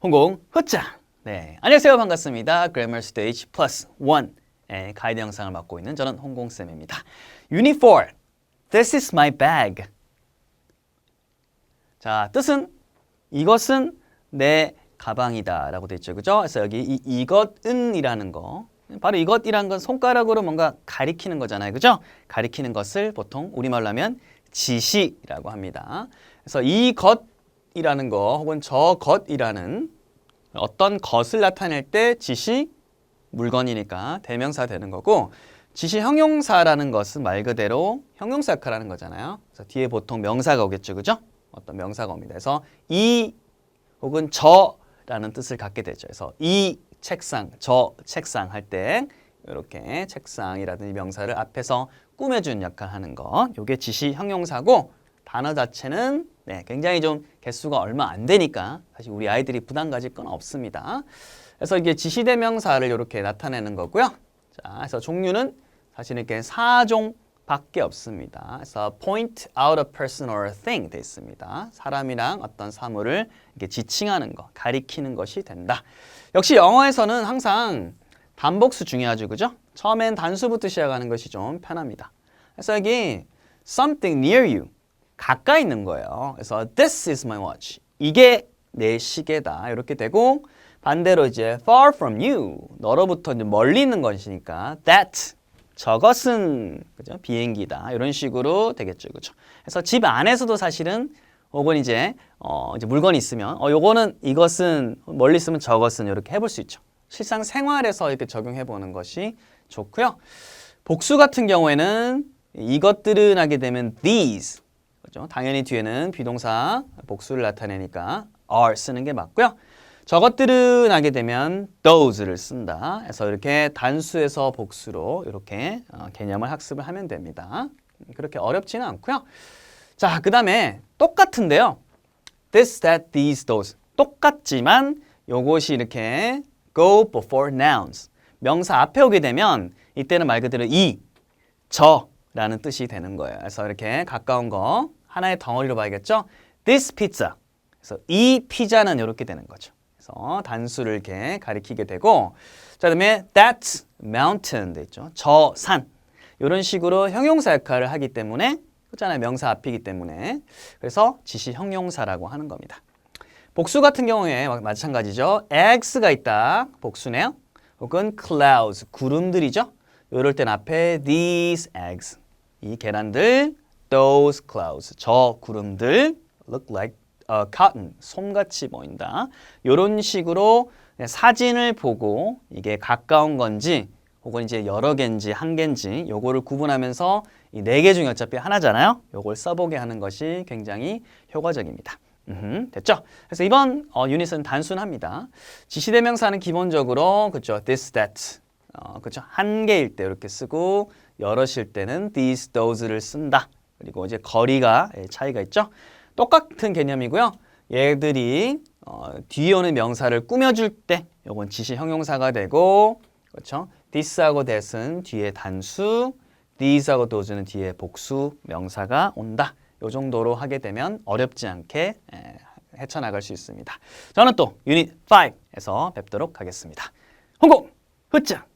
홍공 후짱. 네, 안녕하세요. 반갑습니다. Grammar Stage Plus 1의 가이드 영상을 맡고 있는 저는 홍공 쌤입니다. Unit 4. This is my bag. 자, 뜻은 이것은 내 가방이다 라고 돼 있죠. 그죠? 그래서 여기 이 이것은 이라는 거 바로 이것이란 건 손가락으로 뭔가 가리키는 거잖아요. 그죠? 가리키는 것을 보통 우리말로 하면 지시라고 합니다. 그래서 이것 이라는 거 혹은 저 것이라는 어떤 것을 나타낼 때 지시 물건이니까 대명사 되는 거고 지시 형용사라는 것은 말 그대로 형용사 역할하는 거잖아요. 그래서 뒤에 보통 명사가 오겠죠. 그죠? 어떤 명사가 옵니다. 그래서 이 혹은 저라는 뜻을 갖게 되죠. 그래서 이 책상, 저 책상 할 때 이렇게 책상이라든지 명사를 앞에서 꾸며주는 역할 하는 거. 요게 지시 형용사고 단어 자체는 네, 굉장히 좀 개수가 얼마 안 되니까 사실 우리 아이들이 부담 가질 건 없습니다. 그래서 이게 지시대명사를 이렇게 나타내는 거고요. 자, 그래서 종류는 사실 이렇게 4종 밖에 없습니다. 그래서 point out a person or a thing 돼 있습니다. 사람이랑 어떤 사물을 이렇게 지칭하는 거, 가리키는 것이 된다. 역시 영어에서는 항상 단복수 중요하죠, 그죠? 처음엔 단수부터 시작하는 것이 좀 편합니다. 그래서 여기 something near you 가까이 있는 거예요. 그래서 this is my watch. 이게 내 시계다. 이렇게 되고 반대로 이제 far from you 너로부터 이제 멀리 있는 것이니까 that 저것은 그죠 비행기다 이런 식으로 되겠죠 그죠 그래서 집 안에서도 사실은 혹은 이제 어 이제 물건이 있으면 어 요거는 이것은 멀리 있으면 저것은 이렇게 해볼 수 있죠 실상 생활에서 이렇게 적용해 보는 것이 좋고요 복수 같은 경우에는 이것들은 하게 되면 these 그죠 당연히 뒤에는 비동사 복수를 나타내니까 are 쓰는 게 맞고요 저것들은 하게 되면 those를 쓴다. 그래서 이렇게 단수에서 복수로 이렇게 어, 개념을 학습을 하면 됩니다. 그렇게 어렵지는 않고요. 자, 그 다음에 똑같은데요. this, that, these, those. 똑같지만 요것이 이렇게 go before nouns. 명사 앞에 오게 되면 이때는 말 그대로 이, 저라는 뜻이 되는 거예요. 그래서 이렇게 가까운 거 하나의 덩어리로 봐야겠죠. this pizza. 그래서 이 피자는 이렇게 되는 거죠. 그래서 단수를 이렇게 가리키게 되고 자 그다음에 that mountain 돼 있죠. 저 산. 이런 식으로 형용사 역할을 하기 때문에 그렇잖아요. 명사 앞이기 때문에 그래서 지시 형용사라고 하는 겁니다. 복수 같은 경우에 마찬가지죠. eggs가 있다. 복수네요. 혹은 clouds 구름들이죠. 이럴 땐 앞에 these eggs 이 계란들 those clouds 저 구름들 look like 어, cotton, 솜같이 보인다. 이런 식으로 사진을 보고 이게 가까운 건지 혹은 이제 여러 개인지 한 개인지 요거를 구분하면서 이 네 개 중에 어차피 하나잖아요. 요걸 써보게 하는 것이 굉장히 효과적입니다. 음흠, 됐죠? 그래서 이번 어, 유닛은 단순합니다. 지시대명사는 기본적으로 그죠, this, that, 어, 그죠, 한 개일 때 이렇게 쓰고 여럿일 때는 these, those를 쓴다. 그리고 이제 거리가 예, 차이가 있죠. 똑같은 개념이고요. 얘들이 어, 뒤에 오는 명사를 꾸며줄 때 요건 지시 형용사가 되고 그렇죠? this하고 that은 뒤에 단수, these하고 those는 뒤에 복수 명사가 온다. 요 정도로 하게 되면 어렵지 않게 에, 헤쳐나갈 수 있습니다. 저는 또 유닛 5에서 뵙도록 하겠습니다. 홍콩! 후짱!